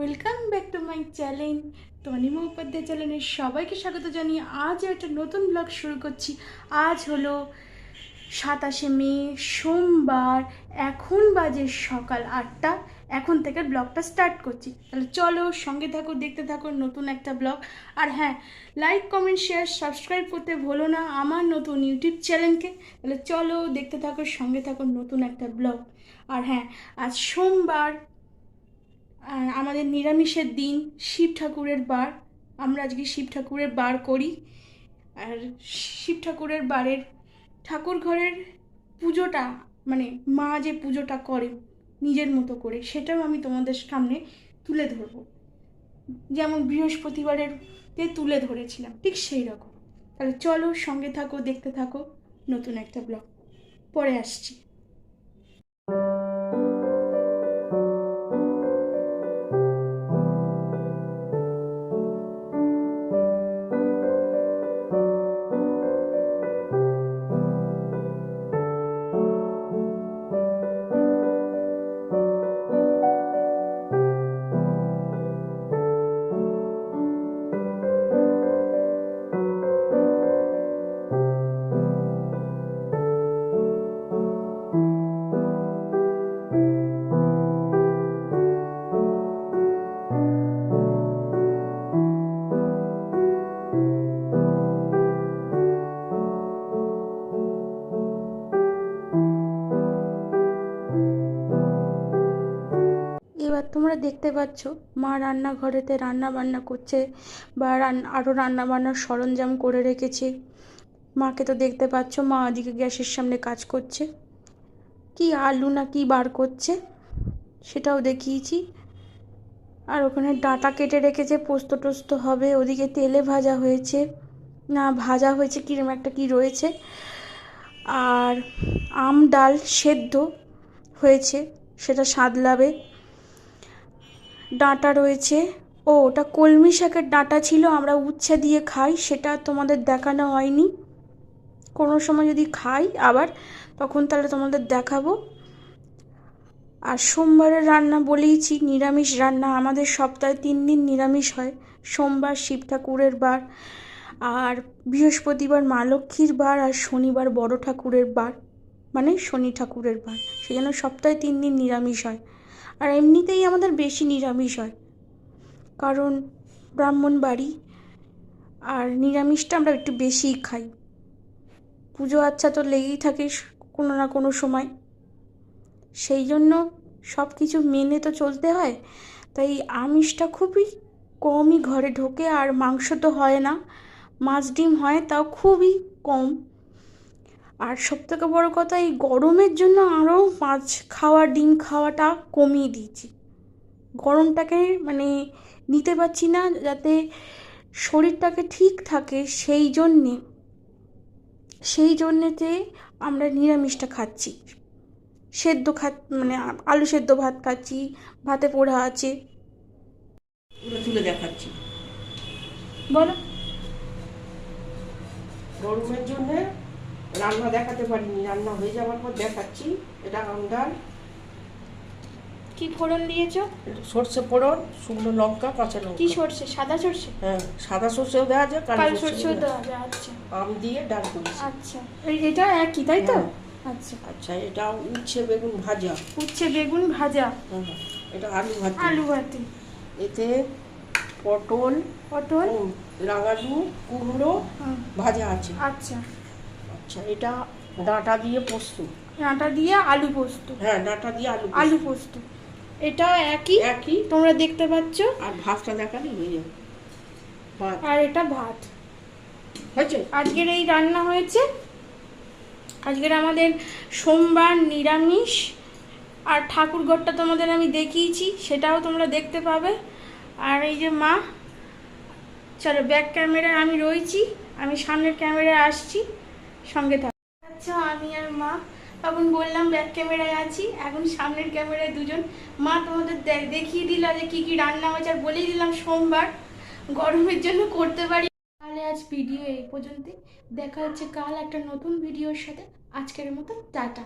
Welcome back to my channel Tanima Upadhyay চ্যানেলে সবাইকে স্বাগত জানিয়ে আজ একটা নতুন ব্লগ শুরু করছি। আজ হলো সাতাশে মে, সোমবার, এখন বাজে সকাল আটটা। এখন থেকে ব্লগটা স্টার্ট করছি। তাহলে চলো সঙ্গে থাকো, দেখতে থাকো নতুন একটা ব্লগ আর হ্যাঁ লাইক কমেন্ট শেয়ার সাবস্ক্রাইব করতে ভুলো না আমার নতুন ইউটিউব চ্যানেলকে তাহলে চলো দেখতে থাকো, সঙ্গে থাকো নতুন একটা ব্লগ আর হ্যাঁ আজ সোমবার আমাদের নিরামিষের দিন শিব ঠাকুরের বার। আমরা আজকে শিব ঠাকুরের বার করি। আর শিব ঠাকুরের বারের ঠাকুর ঘরের পুজোটা মানে মা যে পুজোটা করে নিজের মতো করে, সেটাও আমি তোমাদের সামনে তুলে ধরবো। যেমন বৃহস্পতিবারের তুলে ধরেছিলাম, ঠিক সেই রকম। তাহলে চলো সঙ্গে থাকো, দেখতে থাকো নতুন একটা ব্লগ। পরে আসছি। তোমরা দেখতে পাচ্ছ, মা রান্নাঘরেতে রান্না বান্না করছে বা আরও রান্না বান্নার সরঞ্জাম করে রেখেছে। মাকে তো দেখতে পাচ্ছ, মা ওদিকে গ্যাসের সামনে কাজ করছে। কি আলু না কি বার করছে? সেটাও দেখিয়েছি। আর ওখানে ডাঁটা কেটে রেখেছে, পোস্ত টোস্ত হবে, ওদিকে তেলে ভাজা হয়েছে। না, ভাজা হয়েছে কিরম একটা কি রয়েছে? আর আম ডাল সেদ্ধ হয়েছে, সেটা সাদলাবে ডাঁটা রয়েছে। ও, ওটা কলমি শাকের ডাঁটা ছিল, আমরা উচ্ছে দিয়ে খাই, সেটা তোমাদের দেখানো হয়নি। কোনো সময় যদি খাই আবার, তখন তাহলে তোমাদের দেখাবো। আর সোমবারের রান্না বলেইছি, নিরামিষ রান্না, আমাদের সপ্তাহে তিন দিন নিরামিষ হয়। সোমবার শিব ঠাকুরের বার, আর বৃহস্পতিবার মা লক্ষ্মীর বার, আর শনিবার বড় ঠাকুরের বার মানে শনি ঠাকুরের বার। সেই জন্য সপ্তাহে তিন দিন নিরামিষ হয়। আর এমনিতেই আমাদের বেশি নিরামিষ হয়। কারণ ব্রাহ্মণ বাড়ি আর নিরামিষটা আমরা একটু বেশিই খাই। পুজো আচ্ছা তো লেগেই থাকে কোনো না কোনো সময়। সেই জন্য সব কিছু মেনে তো চলতে হয়, তাই আমিষটা খুবই কমই ঘরে ঢোকে আর মাংস তো হয় না। মাছ ডিম হয় তাও খুবই কম। আর সবথেকে বড় কথা এই গরমের জন্য আরও মাছ খাওয়া ডিম খাওয়াটা কমিয়ে দিয়েছি। গরমটাকে মানে নিতে পারছি না যাতে শরীরটাকে ঠিক থাকে সেই জন্যে সেই জন্যেতে আমরা নিরামিষটা খাচ্ছি। সেদ্ধ খা মানে আলু সেদ্ধ ভাত খাচ্ছি ভাতে পোড়া আছে। তুলে তুলে দেখাচ্ছি। বলো। গরমের জন্য রান্না দেখাতে পারিনি রান্না হয়ে যাওয়ার পর দেখাচ্ছি। এটা আমডাল কি ফোড়ন দিয়েছ? সর্ষে ফোড়ন শুকনো লঙ্কা কাঁচা কি সর্ষে? সাদা সর্ষে? হ্যাঁ সাদা সর্ষেও দেওয়া যায় কালো সর্ষেও দেওয়া যায়। আচ্ছা। আম দিয়ে ডাল করেছি। আচ্ছা। এটা একই তাই তো? হ্যাঁ। আচ্ছা। আচ্ছা এটা উচ্ছে বেগুন ভাজা। উচ্ছে বেগুন ভাজা। হ্যাঁ, এটা আলু ভাজা আলু ভাতি। এতে পটল পটল। রাঙালু কুমড়ো ভাজা আছে। আচ্ছা। আচ্ছা এটা ডাঁটা দিয়ে পোস্ত? ডাঁটা দিয়ে আলু পোস্ত। হ্যাঁ ডাঁটা দিয়ে আলু। আলু পোস্ত। এটা একই? একই। তোমরা দেখতে পাচ্ছ? আর ভাতটা দেখালে হয়ে যাবে। ভাত। আর এটা ভাত। হয়েছে? আজকের এই রান্না হয়েছে। আজকের আমাদের সোমবার নিরামিষ। আর ঠাকুরঘরটা তোমাদের আমি দেখিয়েছি সেটাও তোমরা দেখতে পাবে। আর এই যে মা চলো ব্যাক ক্যামেরায় আমি রয়েছি। আমি সামনের ক্যামেরায় আসছি। সঙ্গে থাক। আচ্ছা আমি আর মা। তখন বললাম, ব্যাক ক্যামেরায় আছি। এখন সামনের ক্যামেরায় দুজন। মা তোমাদের দেখিয়ে দিল যে কি কি রান্না হয়েছে। আর বলেই দিলাম, সোমবার গরমের জন্য করতে পারি। তাহলে আজ ভিডিও এই পর্যন্তই। দেখা হচ্ছে কাল একটা নতুন ভিডিওর সাথে। আজকের মতো টাটা।